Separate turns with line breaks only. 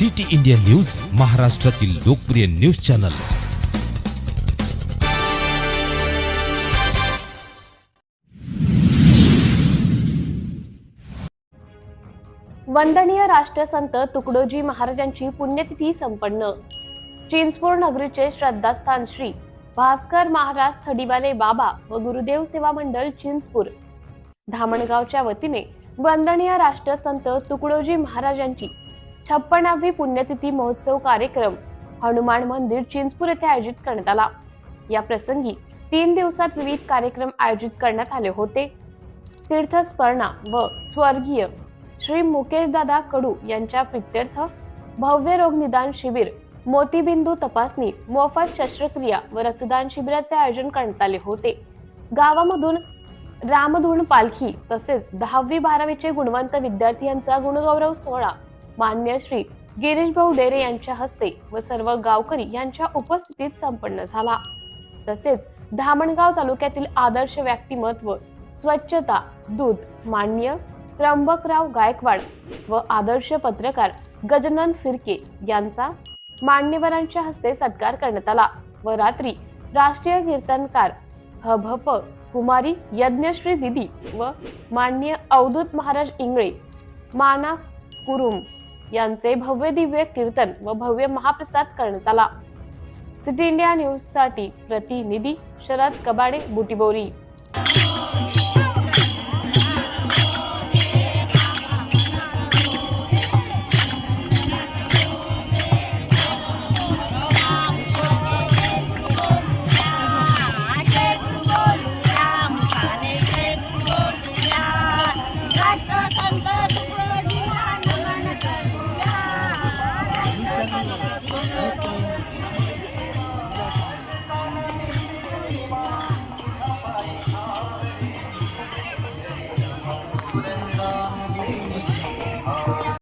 City India news महाराष्ट्रातील लोकप्रिय news channel.
वंदनीय राष्ट्रसंत तुकडोजी महाराजांची पुण्यतिथी संपन्न. चिंचपूर नगरीचे श्रद्धास्थान श्री भास्कर महाराज थडीवाले बाबा व गुरुदेव सेवा मंडळ चिंचपूर. धामणगावच्या वतीने वंदनीय राष्ट्रसंत तुकडोजी महाराजांची छप्पनावी पुण्यतिथी महोत्सव कार्यक्रम हनुमान मंदिर चिंचपूर येथे आयोजित करण्यात आला. या प्रसंगी तीन दिवसात विविध कार्यक्रम आयोजित करण्यात आले होते. तीर्थस्पर्णा व स्वर्गीय श्री मुकेशदादा कडू यांच्या प्रित्यर्थ भव्य रोग निदान शिबिर मोतीबिंदू तपासणी मोफत शस्त्रक्रिया व रक्तदान शिबिराचे आयोजन करण्यात आले होते. गावामधून रामधून पालखी तसेच दहावी बारावीचे गुणवंत विद्यार्थी यांचा गुणगौरव सोहळा मान्य श्री गिरीशभाऊ डेरे यांच्या हस्ते व सर्व गावकरी यांच्या उपस्थितीत संपन्न झाला. तसेच धामणगाव तालुक्यातील आदर्श व्यक्तिमत्व स्वच्छता दूध मान्य त्र्यंबकराव गायकवाड व आदर्श पत्रकार गजनन फिरके यांचा मान्यवरांच्या हस्ते सत्कार करण्यात आला व रात्री राष्ट्रीय कीर्तनकार हभप कुमारी यज्ञश्री दिदी व मान्य अवधूत महाराज इंगळे माना कुरुम यांचे भव्य दिव्य कीर्तन व भव्य महाप्रसाद करण्यात आला. सिटी इंडिया न्यूजसाठी प्रतिनिधी शरद कबाडे बुटीबोरी.
どうぞ。